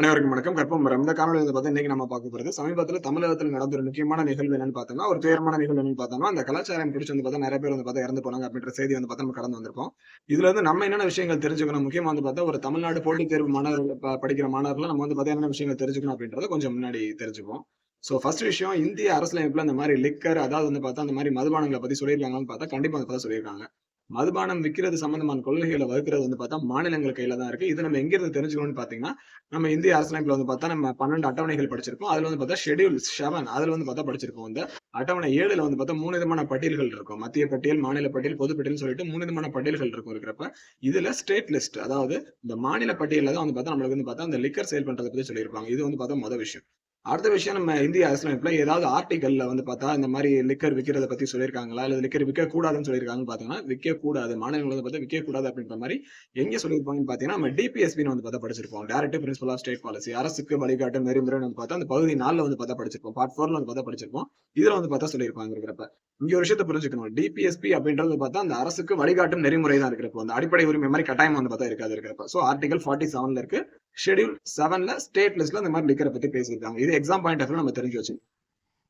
அனைவருக்கும் வணக்கம். கற்பம் வரம். இந்த காணொலி வந்து பார்த்தா இன்னைக்கு நம்ம பார்க்க போறது சமீபத்தில் தமிழகத்தில் நடந்த ஒரு முக்கியமான நிகழ்வு என்னன்னு பார்த்தோம்னா ஒரு துயரமான நிகழ்வு என்னன்னு பார்த்தோம்னா அந்த கலாச்சாரம் பிடிச்சி வந்து பார்த்தா நிறைய பேர் வந்து பார்த்தா இறந்து போனாங்க அப்படின்ற செய்தி வந்து பார்த்தா நம்ம கடந்து வந்திருப்போம் இதுல இருந்து நம்ம என்னென்ன விஷயங்கள் தெரிஞ்சுக்கணும்? முக்கியமா வந்து பார்த்தா ஒரு தமிழ்நாடு போட்டித் தேர்வு மாணவர்கள் படிக்கிற மாணவர்கள் நம்ம வந்து பார்த்தா என்னென்ன விஷயங்கள் தெரிஞ்சுக்கணும் அப்படின்றத கொஞ்சம் முன்னாடி தெரிஞ்சுப்போம் சோ ஃபர்ஸ்ட் விஷயம் இந்திய அரசியலமைப்புல இந்த மாதிரி லிக்கர் அதாவது வந்து பார்த்தா அந்த மாதிரி மதுபானங்களை பத்தி சொல்லியிருக்காங்கன்னு பார்த்தா கண்டிப்பா அதை பார்த்தா சொல்லியிருக்காங்க. மதுபானம் விற்கிறது சம்பந்தமான கொள்கைகளை வகுக்கிறது வந்து பார்த்தா மாநிலங்கள் கையில தான் இருக்கு. இது நம்ம எங்க இருந்து தெரிஞ்சுக்கணும்னு பாத்தீங்கன்னா நம்ம இந்திய அரசியலமைப்புல வந்து பார்த்தா நம்ம பன்னெண்டு அட்டவணைகள் படிச்சிருக்கோம். அதுல வந்து பார்த்தா ஷெடியூல் செவன் அதுல வந்து பார்த்தா படிச்சிருக்கோம். இந்த அட்டவணை ஏழுல வந்து பார்த்தா மூணு விதமான பட்டியல்கள் இருக்கும். மத்திய பட்டியல் மாநில பட்டியல் பொது பட்டியல் சொல்லிட்டு மூணு விதமான பட்டியல்கள் இருக்கும் இருக்கிறப்ப இதுல ஸ்டேட் லிஸ்ட் அதாவது இந்த மாநில பட்டியல தான் வந்து பார்த்தா நம்மளுக்கு வந்து பார்த்தா அந்த லிக்கர் சேல் பண்றதை பத்தி சொல்லியிருப்பாங்க. இது வந்து பார்த்தா மொதல் விஷயம். அடுத்த விஷயம் நம்ம இந்திய அரசியலமைப்புல ஏதாவது ஆர்டிகல்ல வந்து பார்த்தா இந்த மாதிரி லிக்கர் விற்கிறத பத்தி சொல்லியிருக்காங்களா? இல்ல லிக்கர் விற்க கூடாதுன்னு சொல்லியிருக்காங்கன்னு பாத்தீங்கன்னா விற்க கூடாது மாநிலங்கள் வந்து பார்த்தா விற்க கூடாது அப்படின்ற மாதிரி எங்க சொல்லியிருப்பாங்கன்னு பாத்தீங்கன்னா நம்ம டிபிஎஸ்பின்னு வந்து பார்த்தா படிச்சிருப்போம். Directive principle of state policy அரசுக்கு வழிகாட்டு நெறிமுறைன்னு வந்து பார்த்தா அந்த பகுதி நாளில் வந்து பார்த்தா படிச்சிருப்போம். பார்ட் ஃபோர்ல வந்து பார்த்தா படிச்சிருப்போம். இதுல வந்து பார்த்தா சொல்லியிருப்பாங்க இருக்கிறப்ப இங்க ஒரு விஷயத்தை புரிஞ்சுக்கணும். டிபிஎஸ்பி அப்படின்றது பார்த்தா அந்த அரசுக்கு வழிகாட்டும் நெறிமுறை தான் இருக்கிறப்போ அந்த அடிப்படை உரிமை மாதிரி கட்டாயம் வந்து பார்த்தா இருக்காது இருக்கிறப்ப. சோ ஆர்டிகல் ஃபார்ட்டி செவன்ல இருக்கு. ஷெட்யூல் செவன்ல ஸ்டேட் லிஸ்ட்ல இந்த மாதிரி லிக்கரை பத்தி பேசியிருக்காங்க. இது எக்ஸாம் பாயிண்ட் ஆஃப் நம்ம தெரிஞ்சு வச்சு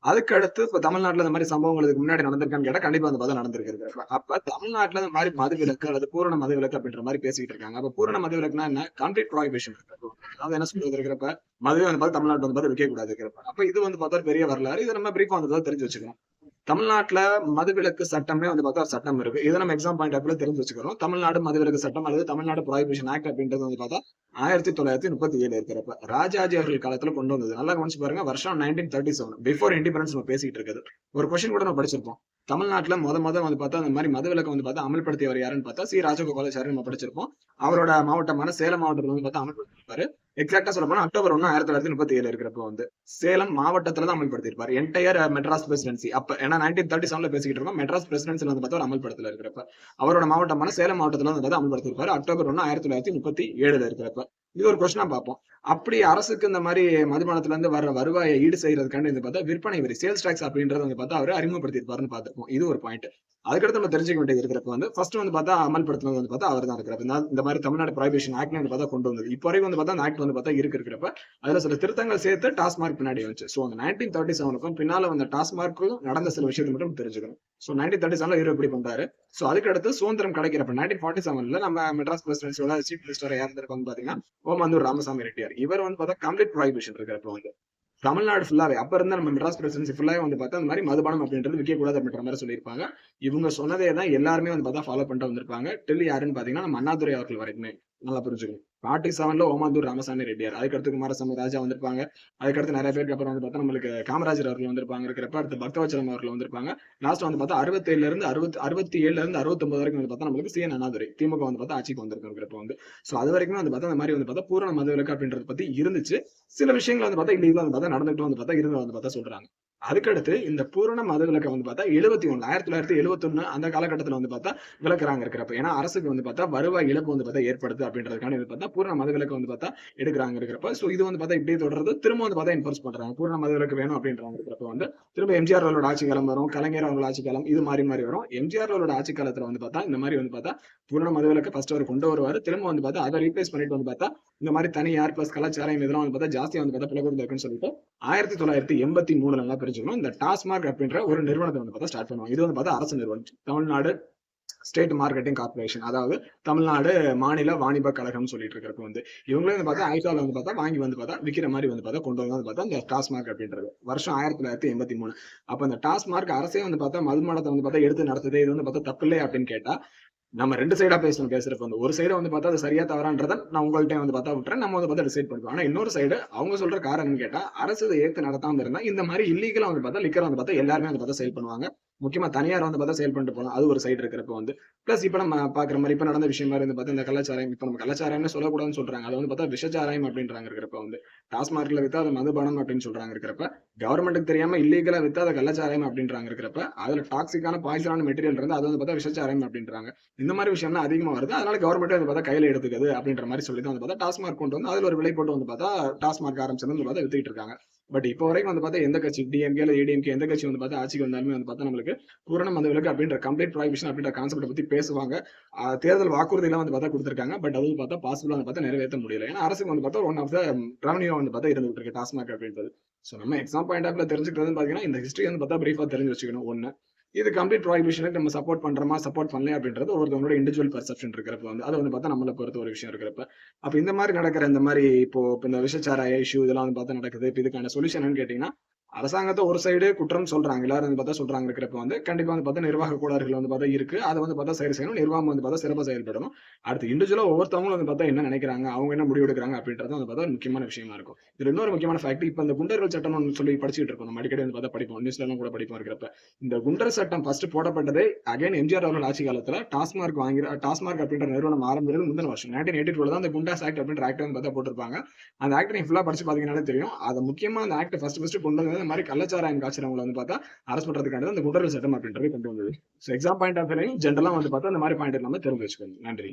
அதுக்கு அடுத்து இப்ப தமிழ்நாட்டுல இந்த மாதிரி சம்பவங்கள் இதுக்கு முன்னாடி நடந்திருக்கான்னு கேட்டா கண்டிப்பா அந்த பார்த்தா நடந்திருக்கு அப்ப தமிழ்நாட்டுல இந்த மாதிரி மது விலக்கு அல்லது பூரண மது விலக்கு அப்படின்ற மாதிரி பேசிட்டு இருக்காங்க. அப்ப பூரண மது விலக்குனா என்ன? கம்ப்ளீட் ப்ராஹிபிஷன் அதாவது என்ன சொல்றது இருக்கிறப்ப? மதுவை வந்து பார்த்து தமிழ்நாட்டு வந்து பார்த்து விற்க கூடாது இருக்கிறப்ப அப்ப இது வந்து பார்த்தா பெரிய வரலாறு. இதை நம்ம பிரீஃபா வந்து தெரிஞ்சு வச்சுக்கணும். தமிழ்நாட்டில் மதுவிலக்கு சட்டமே வந்து பார்த்தா சட்டம் இருக்கு. இதை நம்ம எக்ஸாம் பாயிண்ட் ஆஃப்ல தெரிஞ்சு வச்சுக்கிறோம். தமிழ்நாடு மதுவிலக்கு சட்டம் அல்லது தமிழ்நாடு ப்ராஹிபிஷன் ஆக்ட் அப்படின்றது வந்து பார்த்தா ஆயிரத்தி தொள்ளாயிரத்தி முப்பத்தி ஏழு இருக்கிறப்ப ராஜாஜி அவர்கள் காலத்துல கொண்டு வந்தது. நல்லா கவனிச்சு பாருங்க. வருஷம் nineteen thirty seven before independence நம்ம பேசிட்டு இருக்குது ஒரு கொஸ்டின் கூட நம்ம படிச்சிருப்போம். தமிழ்நாட்டில் முத முத வந்து பார்த்தா அந்த மாதிரி மதுவிலக்கு வந்து பார்த்தா அமல்படுத்தியவர் யாருன்னு பார்த்தா சி. ராஜகோபாலாச்சாரி நம்ம படிச்சிருப்போம். அவரோட மாவட்டமான சேலம் மாவட்டத்தில் வந்து பார்த்தா அமல்படுத்திருப்பாரு எக்ஸாக்டா சொல்ல போனா அக்டோபர் ஒன்னு ஆயிரத்தி தொள்ளாயிரத்தி முப்பத்தி ஏழு இருக்கிறப்ப வந்து சேலம் மாவட்டத்துல தான் அமல்படுத்திருப்பார் என்டையர் மெட்ராஸ் பிரசிடென்சி அப்ப ஏன்னா நைன்டீன் தேர்ட்டி செவன்ல பேசிக்கிட்டு இருக்கோம் மெட்ராஸ் பிரசிடென்சில வந்து பார்த்தா ஒரு அமல்படுத்தல இருக்கிறப்ப. அவரோட மாவட்டமான சேலம் மாவட்டத்துல வந்து பார்த்தா அமல்படுத்திருப்பாரு அக்டோபர் ஒன்னு ஆயிரத்தி தொள்ளாயிரத்தி முப்பத்தி ஏழுல இருக்கிறப்ப. இது ஒரு கொஸ்டினா பார்ப்போம். அப்படி அரசுக்கு இந்த மாதிரி மதுபானத்துல இருந்து வர வருவாயை ஈடு செய்யறதுக்காண்டி வந்து பார்த்தா விற்பனை வரி சேல்ஸ் டாக்ஸ் அப்படின்றது வந்து பார்த்தா அவர் அறிமுகப்படுத்திருப்பாருன்னு பார்த்திருப்போம். இது ஒரு பாயிண்ட் அதுக்கடுத்து நம்ம தெரிஞ்சுக்க வேண்டியது இருக்கிறப்ப வந்து ஃபர்ஸ்ட் வந்து பார்த்தா அமல்படுத்தினது வந்து பார்த்தா அவர் தான் இருக்கிறப்ப இந்த- மாதிரி தமிழ்நாடு ப்ரைவேஷன் ஆக்ட் வந்து பார்த்தா கொண்டு வந்தது. இப்போ வரைக்கும் வந்து பார்த்தா அந்த ஆக்ட் வந்து பார்த்தா இருக்கு இருக்கிறப்ப அதுல சில திருத்தங்கள் சேர்த்து டாஸ்மார்க் பின்னாடி வந்துச்சு ஸோ அந்த நைன்டீன் தேர்ட்டி செவனுக்கும் பின்னால வந்த டாஸ்மார்க்கும் நடந்த சில விஷயத்தை மட்டும் தெரிஞ்சுக்கணும். ஸோ நைன்டீன் தேர்ட்டி செவன்ல இவர் எப்படி பண்றாரு. ஸோ அதுக்கடுத்து சுதந்திரம் கிடைக்கிறப்ப நைன்டீன் ஃபார்ட்டி செவன்ல நம்ம மெட்ராஸ் பிரசிடென்சியோட சீஃப் மினிஸ்டர் யாருந்திருக்காங்க பாத்தீங்கன்னா ஓமந்தூர் ராமசாமி ரெட்டியார். இவர் வந்து பார்த்தா கம்ப்ளீட் ப்ராஹிபிஷன் இருக்கிறப்ப வந்து தமிழ்நாடு ஃபுல்லாவே அப்ப இருந்த நம்ம மெட்ராஸ் பிரசிடென்சி ஃபுல்லாவே வந்து பார்த்தா அந்த மாதிரி மதுபானம் அப்படின்றது விற்கக்கூடாது அப்படின்ற மாதிரி சொல்லியிருப்பாங்க. இவங்க சொன்னதே தான் எல்லாருமே வந்து பார்த்தா ஃபாலோ பண்ணிட்டு வந்திருப்பாங்க. டெல்லி யாருன்னு பாத்தீங்கன்னா நம்ம அண்ணாதுரை அவர்கள் வரைக்குமே. நல்லா புரிஞ்சுக்கணும். பார்ட்டி செவன்ல ஓமாந்தூர் ராமசாமி ரெட்டியார் அதுக்கடுத்து குமாரசாமி ராஜா வந்திருப்பாங்க அதுக்கடுத்து நிறைய பேருக்கு அப்புறம் வந்து பார்த்தா நம்மளுக்கு காமராஜர் அவர்கள் வந்திருப்பாங்க இருக்கிறப்ப அடுத்து பக்தவச்சலம் அவர்கள் வந்திருப்பாங்க லாஸ்ட் வந்து பார்த்தா அறுபத்தேழுல இருந்து அறுபத்தி அறுபத்தி ஏழுல இருந்து அறுபத்தொன்பது வரைக்கும் வந்து பார்த்தா நம்மளுக்கு சிஎன் அண்ணாதுரை திமுக வந்து பார்த்தா ஆட்சிக்கு வந்திருக்கிறப்ப வந்து சோ அது வரைக்கும் வந்து பார்த்தா அந்த மாதிரி வந்து பார்த்தா பூரண மதுவிலக்கு அப்படின்றத பத்தி இருந்துச்சு சில விஷயங்கள் வந்து பார்த்தா இல்லீகலா வந்து பார்த்தா நடந்துட்டு வந்து பார்த்தா இருந்து வந்து பார்த்தா சொல்றாங்க அதுக்கடுத்து இந்த பூரண மதுவிலக்கை வந்து பார்த்தா எழுபத்தி ஒண்ணு ஆயிரத்தி தொள்ளாயிரத்தி எழுபத்தி ஒண்ணு அந்த காலகட்டத்தில் வந்து பார்த்தா விளக்குறாங்க இருக்கிறப்ப ஏன்னா அரசுக்கு வந்து பார்த்தா வருவாய் இழப்பு வந்து பார்த்தா ஏற்படுது அப்படின்றதுக்கான இது பார்த்தா பூரண மதுவிலக்கு வந்து பார்த்தா எடுக்கிறாங்க இருக்கிறப்ப ஸோ இது வந்து பார்த்தா இப்படியே தொடர்றது திரும்ப வந்து பார்த்தா என்ஃபோர்ஸ் பண்றாங்க பூரண மதுவிலக்கு வேணும் அப்படின்றாங்க இருக்கிறப்ப வந்து திரும்ப எம்ஜிஆர் அவர்களோட ஆட்சி காலம் வரும் கலைஞர் அவர்களோட ஆட்சி காலம் இது மாதிரி மாதிரி வரும் எம்ஜிஆர் அவர்களோட ஆட்சி காலத்துல வந்து பார்த்தா இந்த மாதிரி வந்து பார்த்தா பூரண மதுவிலக்கு ஃபர்ஸ்ட் அவர் கொண்டு வருவார் திரும்ப வந்து பார்த்தா அதை ரீப்ளேஸ் பண்ணிட்டு வந்து பார்த்தா இந்த மாதிரி தனியார் பிளஸ் கலாச்சாரம் இதெல்லாம் வந்து பார்த்தா ஜாஸ்தியாக வந்து பார்த்தா பிளவுறது இருக்குன்னு சொல்லிட்டு ஆயிரத்தி தொள்ளாயிரத்தி எண்பத்தி மூணுல பிரிச்சுக்கணும் இந்த டாஸ்மார்க் அப்படின்ற ஒரு நிறுவனத்தை வந்து பார்த்தா ஸ்டார்ட் பண்ணுவாங்க இது வந்து பார்த்தா அரசு நிறுவனம் தமிழ்நாடு ஸ்டேட் மார்க்கெட்டிங் கார்பரேஷன் அதாவது தமிழ்நாடு மாநில வாணிப கழகம் சொல்லிட்டு இருக்கிறப்ப வந்து இவங்களே வந்து பார்த்தா ஐகால வந்து பார்த்தா வாங்கி வந்து பார்த்தா விற்கிற மாதிரி வந்து பார்த்தா கொண்டு வந்து வந்து பார்த்தா இந்த டாஸ்மார்க் அப்படின்றது வருஷம் ஆயிரத்தி தொள்ளாயிரத்தி எண்பத்தி மூணு அப்ப இந்த டாஸ்மார்க் அரசே வந்து பார்த்தா மதுமானத்தை வந்து பார்த்தா எடுத்து நடத்துது இது வந்து பார்த்தா தப்பு இல்லை அப்படின்னு கேட்டா நம்ம ரெண்டு சைடா பேசணும் பேசுறப்ப வந்து. ஒரு சைடை வந்து பார்த்தா அது சரியா தவறான்றத நான் உங்கள்கிட்ட வந்து பார்த்தா விட்டுறேன். நம்ம வந்து பார்த்தா டிசைட் பண்ணுவோம் ஆனா இன்னொரு சைடு அவங்க சொல்ற காரணம் கேட்டா அரசு ஏற்று ஏத்து நடத்தாம இருந்தா இந்த மாதிரி இல்லீகலா வந்து பார்த்தா லிக்கர் வந்து பார்த்தா எல்லாருமே வந்து பார்த்தா சேல் பண்ணுவாங்க. முக்கியமாக தனியார் வந்து பார்த்தா செயல் பண்ணிட்டு போகலாம். அது ஒரு சைடு இருக்கிறப்ப வந்து. ப்ளஸ் இப்போ நம்ம பார்க்குற மாதிரி இப்போ நடந்த விஷயம் மாதிரி பார்த்தா இந்த கலாச்சாரம் இப்போ நம்ம கலாச்சாரம்னு சொல்லக்கூடாதுன்னு சொல்றாங்க. அது வந்து பார்த்தா விஷச்சாராயம் அப்படின்றாங்க இருக்கிறப்ப வந்து. டாஸ்மார்க்கில் வித்தா அது மதுபானம் அப்படின்னு சொல்றாங்க இருக்கிறப்ப கவர்மெண்ட்டுக்கு தெரியாமல் இல்லீகலாக வித்தா அதை கலாச்சாரம் அப்படின்றாங்க இருக்கிறப்ப அதில் டாக்ஸிக்கான பாய்சனான மெட்டீரியல் இருந்து அது வந்து பார்த்தா விஷச்சாராயம் அப்படின்றாங்க. இந்த மாதிரி விஷயம்லாம் அதிகமாக வருது. அதனால கவர்மெண்ட்டே வந்து பார்த்தா கையில் எடுத்துக்குது அப்படின்ற மாதிரி சொல்லி தான் வந்து பார்த்தா டாஸ்மார்க் கொண்டு வந்து அதில் ஒரு விலை போட்டு வந்து பார்த்தா டாஸ்மார்க் ஆரம்பிச்சது வந்து பார்த்தா வித்துக்கிட்டு இருக்காங்க. பட் இப்போ வரைக்கும் வந்து பார்த்தா எந்த கட்சி டிஎம்கே இல்ல ஏடிஎம்கே எந்த கட்சி வந்து பார்த்தா ஆட்சிக்கு வந்தாலுமே வந்து பார்த்தா நம்மளுக்கு பூரணம் அந்த விலக்கு அப்படின்ற கம்ப்ளீட் ப்ராஹிபிஷன் அப்படின்ற கான்செப்ட் பத்தி பேசுவாங்க. தேர்தல் வாக்குறுதியெல்லாம் வந்து பார்த்தா கொடுத்துருக்காங்க. பட் அது பார்த்தா பாசிபிளா வந்து பார்த்தா நிறைவேற்ற முடியல. ஏன்னா அரசுக்கு வந்து பார்த்தா ஒன் ஆஃப் த ரெவன்யூ வந்து பார்த்தா இருந்து இருக்கு டாஸ்மாக் அப்படின்றது. ஸோ நம்ம எக்ஸாம் பாயிண்ட் ஆஃப்ல தெரிஞ்சுக்கிறதுன்னு பார்த்தீங்கன்னா இந்த ஹிஸ்ட்ரி வந்து பார்த்தா பிரீஃபா தெரிஞ்சு வச்சுக்கணும். ஒன்று இது கம்ப்ளீட் ப்ராஹிபிஷனுக்கு நம்ம சப்போர்ட் பண்றோமா சப்போர்ட் பண்ணல அப்படின்றது ஒருத்தவங்களோட இண்டிவிஜுவல் பர்செப்ஷன் இருக்கிறப்ப வந்து அது வந்து பார்த்தா நம்மளை பொறுத்த ஒரு விஷயம் இருக்கிறப்ப. அப்ப இந்த மாதிரி நடக்கிற இந்த மாதிரி இப்போ இந்த விஷச்சாராய இஷ்யூ இதெல்லாம் வந்து பார்த்தா நடக்குது. இப்போ இதுக்கான சொல்யூஷன் கேட்டீங்கன்னா அரசாங்கத்தை ஒரு சைடு குற்றம் சொல்றாங்க எல்லாரும் வந்து பார்த்தா சொல்றாங்க இருக்கிறப்ப வந்து கண்டிப்பா வந்து பார்த்தா நிர்வாக கோளாறுகள் வந்து பார்த்தா இருக்கு. அதை வந்து பார்த்தா சரி செய்யணும் நிர்வாகம் வந்து பார்த்தா சிறப்பாக செயல்படணும். அடுத்து இண்டிவிஜுவலா ஒவ்வொருத்தவங்களும் வந்து பார்த்தா என்ன நினைக்கிறாங்க அவங்க என்ன முடிவு எடுக்கிறாங்க அப்படின்றது வந்து பார்த்தா முக்கியமான விஷயமா இருக்கும். இதுல இன்னொரு முக்கியமான ஃபேக்ட் இப்போ இந்த குண்டர்கள் சட்டம் சொல்லி படிச்சுட்டு இருக்கோம். நம்ம அடிக்கடி வந்து பார்த்தா படிப்போம் நியூஸ்ல எல்லாம் கூட படிப்போம் இருக்கிறப்ப. இந்த குண்டர் சட்டம் ஃபர்ஸ்ட் போடப்பட்டதே அகைன் எம்ஜிஆர் அவர்கள் ஆட்சி காலத்துல டாஸ்மார்க் வாங்கிற டாஸ்மார்க் அப்படின்ற நிறுவனம் ஆரம்பிக்கிறது முந்தின வருஷம். நைன்டீன் எயிட்டி டூல தான் அந்த குண்டாஸ் ஆக்ட் அப்படின்ற ஆக்ட் வந்து பார்த்தா போட்டிருப்பாங்க. அந்த ஆக்ட் நீங்க ஃபுல்லா படிச்சு பாத்தீங்கன்னாலே தெரியும். அதை முக்கியமா அந்த ஆக்ட் ஃபர்ஸ்ட் ஃபர்ஸ்ட் கொண்டு இந்த மாதிரி கள்ளச்சாராயம் காய்ச்சறவங்களை வந்து பார்த்தா அரசு பண்றதுக்காண்டி அந்த குண்டர்கள் சட்டம் அப்படின்றது கொண்டு வந்தது. ஸோ எக்ஸாம் பாயிண்ட் ஆஃப் ஜென்ரலா வந்து பார்த்தா அந்த மாதிரி பாயிண்ட் நம்ம தெரிஞ்சு வச்சுக்கோங்க. நன்றி.